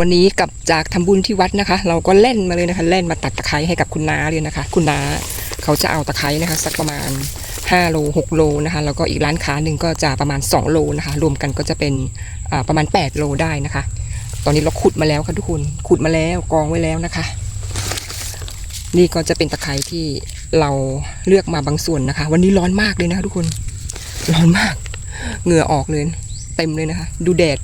วันนี้กลับจากทำบุญที่วัดนะคะ เราก็เล่นมาเลยนะคะ เล่นมาตัดตะไคร้ให้กับคุณน้าเลยนะคะ คุณน้าเขาจะเอาตะไคร้นะคะ สักประมาณ5โล6โลนะคะแล้วก็อีกร้านค้าหนึ่งก็จะประมาณ 2 โลนะคะ รวมกันก็จะเป็นประมาณ 8 โลได้นะคะ ตอนนี้เราขุดมาแล้วค่ะทุกคนขุดมาแล้วกองไว้แล้วนะคะ นี่ก็จะเป็นตะไคร้ที่เราเลือกมาบางส่วนนะคะ วันนี้ร้อนมากเลยนะคะทุกคนร้อนมาก เหงื่อออกเลย เต็มเลยนะคะ ดูแดด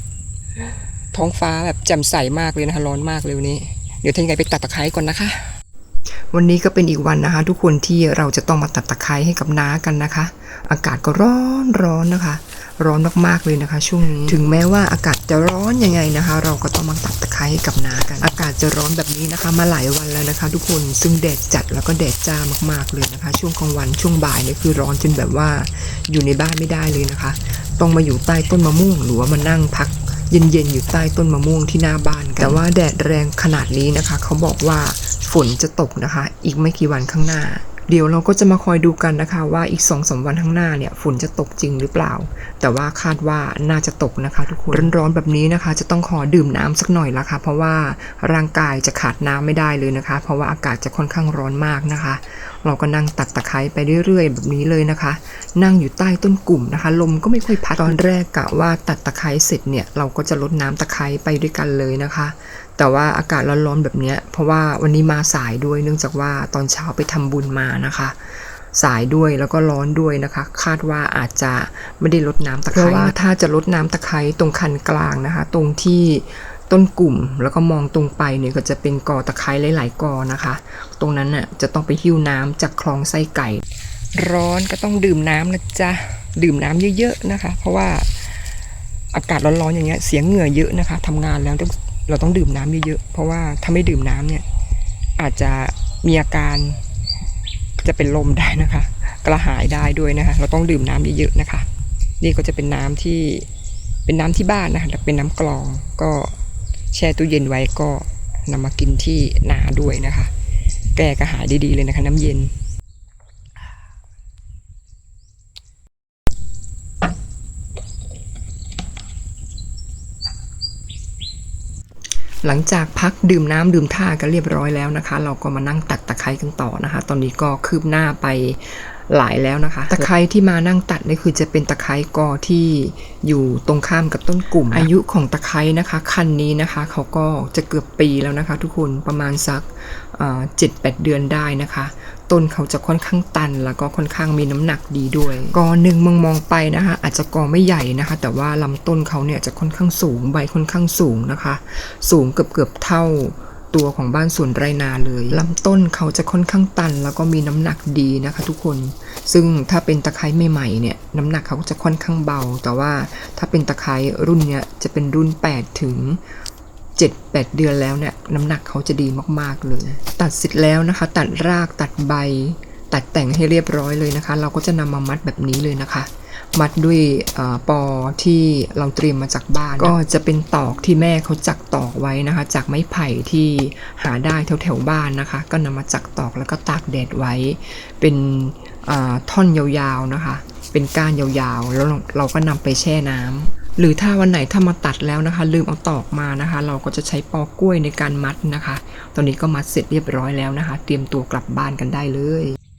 ท้องฟ้าแบบแจ่มใสมากเลยนะคะร้อนมากเลยวันนี้ เดี๋ยวท่านไงไปตัดตะไคร้ก่อนนะคะ วันนี้ก็เป็นอีกวันนะคะ ทุกคนที่เราจะต้องมาตัดตะไคร้ให้กับน้ากันนะคะ อากาศก็ร้อนร้อนนะคะ ร้อนมากๆเลยนะคะ ช่วงนี้ถึงแม้ว่าอากาศจะร้อนยังไงนะคะ เราก็ต้องมาตัดตะไคร้ให้กับน้ากัน อากาศจะร้อนแบบนี้นะคะ มาหลายวันแล้วนะคะ ทุกคนซึ่งแดดจัดแล้วก็แดดจ้ามากๆเลยนะคะ ช่วงกลางวันช่วงบ่ายเนี่ยคือร้อนจนแบบว่าอยู่ในบ้านไม่ได้เลยนะคะ ต้องมาอยู่ใต้ต้นมะม่วงหรือว่ามานั่งพัก เย็นๆ อยู่ใต้ต้นมะม่วงที่หน้าบ้านกันแต่ว่าแดดแรงขนาดนี้นะคะ เขาบอกว่าฝนจะตกนะคะ อีกไม่กี่วันข้างหน้า เดี๋ยวเราก็จะมาคอยดูกันนะคะ ว่าอีก2องสวันข้างหน้าเนี่ยฝนจะตกจริงหรือเปล่า แต่ว่าคาดว่าน่าจะตกนะคะ ทุกคนร้อนๆแบบนี้นะคะ จะต้องขอดื่มน้ำสักหน่อยละค่ะ เพราะว่าร่างกายจะขาดน้ำไม่ได้เลยนะคะ เพราะว่าอากาศจะค่อนข้างร้อนมากนะคะ เราก็นั่งตัดตะไคร้ไปเรื่อยๆ แบบนี้เลยนะคะ นั่งอยู่ใต้ต้นกลุ่มนะคะ ลมก็ไม่ค่อยพัดตอนแรกกะว่าตัดตะไคร้เสร็จเนี่ยเราก็จะลดน้ำตะไคร้ไปด้วยกันเลยนะคะ แต่ว่าอากาศร้อนๆแบบเนี้ยเพราะว่าวันนี้มาสายด้วยเนื่องจากว่าตอนเช้าไปทำบุญมานะคะสายด้วยแล้วก็ร้อนด้วยนะคะ คาดว่าอาจจะไม่ได้ลดน้ำตะไคร้เพราะว่าถ้าจะลดน้ำตะไคร้ตรงคันกลางนะคะ ตรงที่ ต้นกลุ่มแล้วก็มองตรงไปเนี่ยก็จะเป็นกอตะไคร้หลาย ๆกอนะคะ ตรงนั้นน่ะจะต้องไปหิ้วน้ำจากคลองไส้ไก่ ร้อนก็ต้องดื่มน้ำนะจ๊ะดื่มน้ำเยอะๆนะคะ เพราะว่าอากาศร้อนๆอย่างเงี้ยเสียงเหงื่อเยอะนะคะทำงานแล้วต้องเราต้องดื่มน้ำเยอะๆเพราะว่าถ้าไม่ดื่มน้ำเนี่ยอาจจะมีอาการจะเป็นลมได้นะคะ กระหายได้ด้วยนะคะ เราต้องดื่มน้ำเยอะๆนะคะ นี่ก็จะเป็นน้ำที่เป็นน้ำที่บ้านนะคะแต่เป็นน้ำกรองก็ แช่ตู้เย็นไว้ก็นำมากินที่นาด้วยนะคะ แก้กระหายได้ดีเลยนะคะ น้ำเย็น หลังจากพักดื่มน้ำดื่มท่ากันเรียบร้อยแล้วนะคะ เราก็มานั่งตัดตะไคร้กันต่อนะคะ ตอนนี้ก็คืบหน้าไป หลายแล้วนะคะ ตะไคร้ที่มานั่งตัดนี่คือจะเป็นตะไคร้กอที่อยู่ตรงข้ามกับต้นกลุ่ม อายุของตะไคร้นะคะคันนี้นะคะเขาก็จะเกือบปีแล้วนะคะ ทุกคนประมาณสักเจ็ดแปดเดือนได้นะคะ ต้นเขาจะค่อนข้างตัน แล้วก็ค่อนข้างมีน้ำหนักดีด้วยกอหนึ่งมองมองๆไปนะคะ อาจจะกอไม่ใหญ่นะคะ แต่ว่าลำต้นเขาเนี่ยจะค่อนข้างสูงใบค่อนข้างสูงนะคะ สูงเกือบเกือบๆเท่า ตัวของบ้านสวนไรนาเลยลำต้นเขาจะค่อนข้างตัน แล้วก็มีน้ำหนักดีนะคะ ทุกคน ซึ่งถ้าเป็นตะไคร้ใหม่ๆเนี่ยน้ำหนักเขาจะค่อนข้างเบา แต่ว่าถ้าเป็นตะไคร้รุ่นเนี้ยจะเป็นรุ่น 8 ถึง7-8 เดือนแล้วเนี่ยน้ำหนักเขาจะดีมากๆเลย ตัดเสร็จแล้วนะคะ ตัดรากตัดใบ ตัดแต่งให้เรียบร้อยเลยนะคะ เราก็จะนำมามัดแบบนี้เลยนะคะ มัดด้วยอปอที่เราเตรียมมาจากบ้าน ก็จะเป็นตอกที่แม่เขาจักตอกไว้นะคะ จากไม้ไผ่ที่หาได้แถวแถวบ้านนะคะ ก็นำมาจักตอกแล้วก็ตากแดดไว้ เป็นท่อนยาวๆนะคะ เป็นก้านยาวๆ แล้วเราเราก็นำไปแช่น้ำหรือถ้าวันไหนถ้ามาตัดแล้วนะคะ ลืมเอาตอกมานะคะ เราก็จะใช้ปอกล้วยในการมัดนะคะ ตอนนี้ก็มัดเสร็จเรียบร้อยแล้วนะคะ เตรียมตัวกลับบ้านกันได้เลย